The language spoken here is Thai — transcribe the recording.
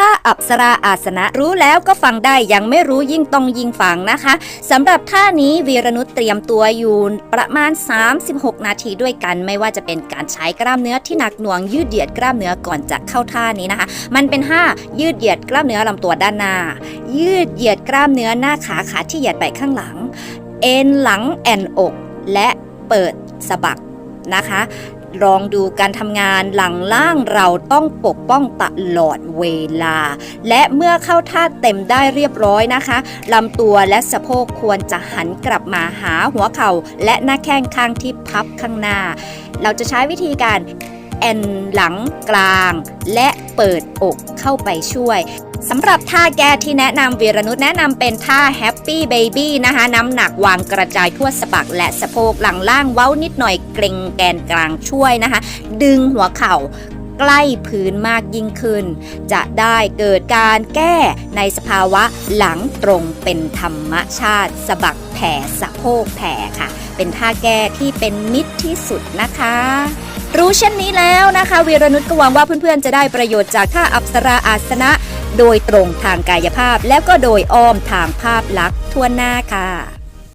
ท่าอัปสราอาสนะรู้แล้วก็ฟังได้ยังไม่รู้ยิ่งต้องยิ่งฟังนะคะสำหรับท่านี้วีรนุชเตรียมตัวอยู่ประมาณ 36 นาทีด้วยกัน ไม่ว่าจะเป็นการใช้กล้ามเนื้อที่หนักหน่วงยืดเหยียดกล้ามเนื้อก่อนจะเข้าท่านี้นะคะ มันเป็นท่ายืดเหยียดกล้ามเนื้อลำตัวด้านหน้า ยืดเหยียดกล้ามเนื้อหน้าขาขาที่เหยียดไปข้างหลัง เอ็นหลังแอนอก และเปิดสะบักนะคะ ลองดูการทำงานหลังล่างเราต้องปกป้องตลอดเวลา และเมื่อเข้าท่าเต็มได้เรียบร้อยนะคะลำตัวและสะโพกควรจะหันกลับมาหาหัวเข่า และหน้าแข้งข้างที่พับข้างหน้า เราจะใช้วิธีการแอนหลังกลาง และ เปิดอกเข้าไปช่วยสำหรับท่าแก้ที่แนะนำวีรนุชแนะนำเป็นท่า Happy Baby นะคะน้ำหนักวางกระจายทั่วสะบักและสะโพกหลังล่างเว้านิดหน่อยเกรงแกนกลางช่วยนะคะ ดึงหัวเข่าใกล้พื้นมากยิ่งขึ้น จะได้เกิดการแก้ในสภาวะหลังตรงเป็นธรรมชาติสะบักแผ่สะโพกแผ่ค่ะ เป็นท่าแก้ที่เป็นมิตรที่สุดนะคะ รู้เช่นนี้แล้วนะคะวีรนุชก็หวังว่าเพื่อนๆจะได้ประโยชน์จากท่าอัปสราอาสนะ โดยตรงทางกายภาพ แล้วก็โดยอ้อมทางภาพลักษณ์ทั่วหน้าค่ะ